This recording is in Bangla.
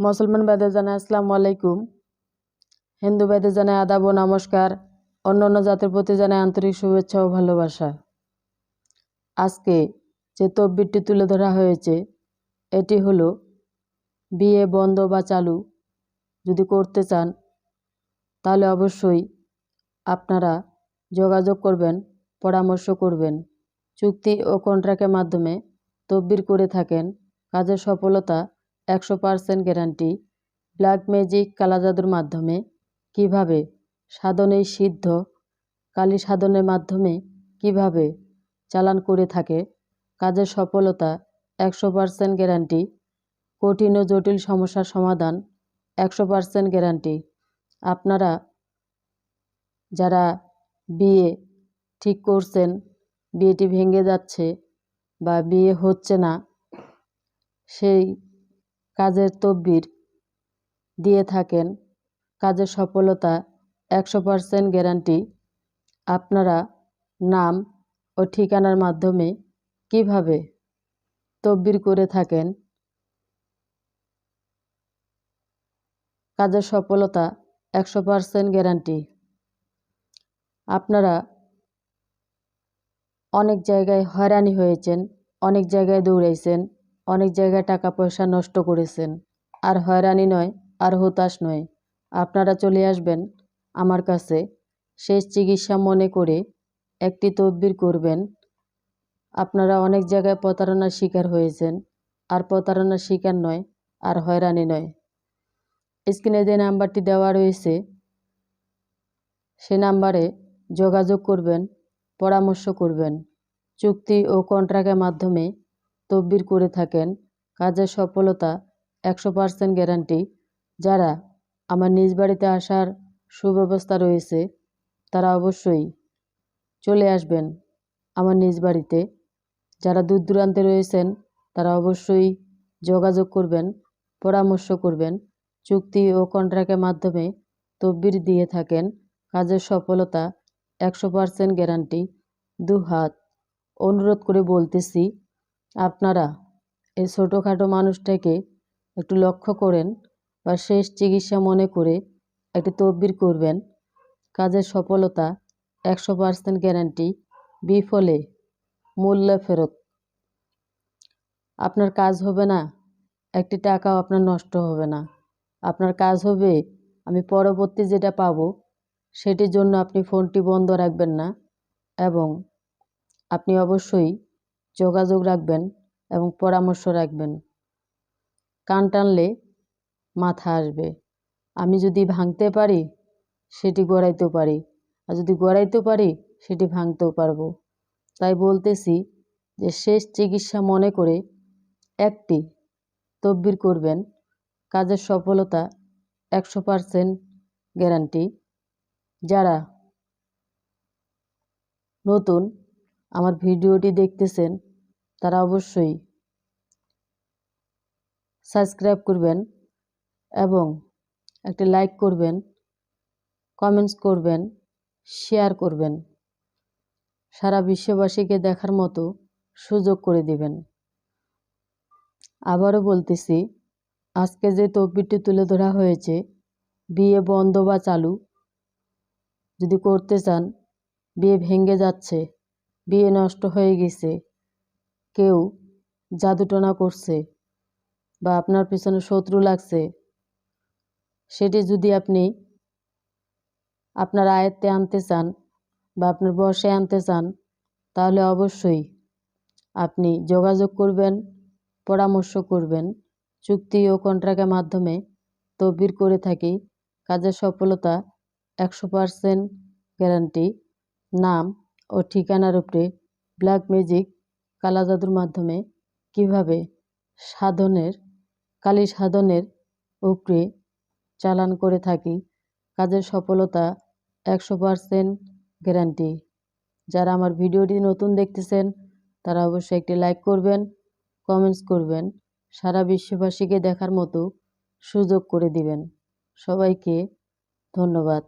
মুসলমান বেদে জানায়, আসসালামু আলাইকুম। হিন্দু বেদে জানায়, আদাব ও নমস্কার। অন্য অন্য জাতির প্রতি জানায়, আন্তরিক শুভেচ্ছা ও ভালোবাসা। আজকে যে তকবিরটি তুলে ধরা হয়েছে, এটি হলো বিয়ে বন্ধ বা চালু। যদি করতে চান, তাহলে অবশ্যই আপনারা যোগাযোগ করবেন, পরামর্শ করবেন। চুক্তি ও কন্ট্রাক্টের মাধ্যমে তদবির করে থাকেন। কাজের সফলতা একশো পারসেন্ট গ্যারান্টি। ব্ল্যাক ম্যাজিক কালাজাদুর মাধ্যমে। কীভাবে? সাধনে সিদ্ধ। কালী সাধনের মাধ্যমে কীভাবে চালান করে থাকে? কাজের সফলতা, একশো পারসেন্ট গ্যারান্টি। কঠিন ও জটিল সমস্যার সমাধান, একশো পারসেন্ট গ্যারান্টি। আপনারা যারা বিয়ে ঠিক করছেন, বিয়েটি ভেঙে যাচ্ছে বা বিয়ে হচ্ছে না, সেই কাজের তদবির দিয়ে থাকেন। কাজের সফলতা একশো পারসেন্ট গ্যারান্টি আপনারা নাম ও ঠিকানার মাধ্যমে কীভাবে তদবির করে থাকেন? কাজের সফলতা একশো পারসেন্ট গ্যারান্টি আপনারা অনেক জায়গায় হয়রানি হয়েছেন, অনেক জায়গায় দৌড়াইছেন অনেক জায়গায় টাকা পয়সা নষ্ট করেছেন। আর হয়রানি নয়, আর হতাশ নয়। আপনারা চলে আসবেন আমার কাছে। শেষ চিকিৎসা মনে করে একটি তদবির করবেন। আপনারা অনেক জায়গায় প্রতারণার শিকার হয়েছেন। আর প্রতারণার শিকার নয়, আর হয়রানি নয়। স্ক্রিনে যে নাম্বারটি দেওয়া রয়েছে, সে নাম্বারে যোগাযোগ করবেন, পরামর্শ করবেন। চুক্তি ও কন্ট্রাক্টের মাধ্যমে তদবির করে থাকেন। কাজের সফলতা একশো পার্সেন্ট গ্যারান্টি। যারা আমার নিজ বাড়িতে আসার সুব্যবস্থা রয়েছে, তারা অবশ্যই চলে আসবেন আমার নিজ বাড়িতে। যারা দূর দূরান্তে রয়েছেন, তারা অবশ্যই যোগাযোগ করবেন, পরামর্শ করবেন, চুক্তি ও কন্ট্রাক্টের মাধ্যমে তদবির দিয়ে থাকেন। কাজের সফলতা একশো পার্সেন্ট গ্যারান্টি। দু হাত অনুরোধ করে বলতেছি আপনারা এই ছোটোখাটো মানুষটাকে একটু লক্ষ্য করেন বা শেষ চিকিৎসা মনে করে একটি তদবির করবেন। কাজের সফলতা একশো পার্সেন্ট গ্যারান্টি, বিফলে মূল্য ফেরত। আপনার কাজ হবে না, একটি টাকাও আপনার নষ্ট হবে না। আপনার কাজ হবে, আমি পরবর্তী যেটা পাবো, সেটির জন্য আপনি ফোনটি বন্ধ রাখবেন না এবং আপনি অবশ্যই যোগাযোগ রাখবেন এবং পরামর্শ রাখবেন। কান টানলে মাথা আসবে। আমি যদি ভাঙতে পারি, সেটি গড়াইতেও পারি। আর যদি গড়াইতেও পারি, সেটি ভাঙতেও পারব। তাই বলতেছি যে, শেষ চিকিৎসা মনে করে একটি তদবির করবেন। কাজের সফলতা একশো পারসেন্ট গ্যারান্টি। যারা নতুন আমার ভিডিওটি দেখতেছেন তারা অবশ্যই সাবস্ক্রাইব করবেন এবং একটি লাইক করবেন, কমেন্টস করবেন, শেয়ার করবেন। সারা বিশ্ববাসীকে দেখার মতো সুযোগ করে দিবেন। আবারও বলতেছি, আজকে যে তকবিরটি তুলে ধরা হয়েছে, বিয়ে বন্ধ বা চালু, যদি করতে চান, বিয়ে ভেঙে যাচ্ছে, বিয়ে নষ্ট হয়ে গেছে কেউ জাদুটনা করছে বা আপনার পিছনে শত্রু লাগছে, সেটি যদি আপনি আপনার আয়ত্তে আনতে চান বা আপনার বসে আনতে চান, তাহলে অবশ্যই আপনি যোগাযোগ করবেন, পরামর্শ করবেন, চুক্তি ও কন্ট্রাক্টের মাধ্যমে তদবির করে থাকি। কাজের সফলতা একশো পারসেন্ট গ্যারান্টি। নাম ও ঠিকানার উপরে ব্ল্যাক ম্যাজিক কালা জাদুর মাধ্যমে কীভাবে সাধনের, কালী সাধনের উপরে চালান করে থাকি, কাজের সফলতা একশো পারসেন্ট গ্যারান্টি যারা আমার ভিডিওটি নতুন দেখতেছেন, তারা অবশ্যই একটি লাইক করবেন কমেন্টস করবেন, সারা বিশ্ববাসীকে দেখার মতো সুযোগ করে দিবেন। সবাইকে ধন্যবাদ।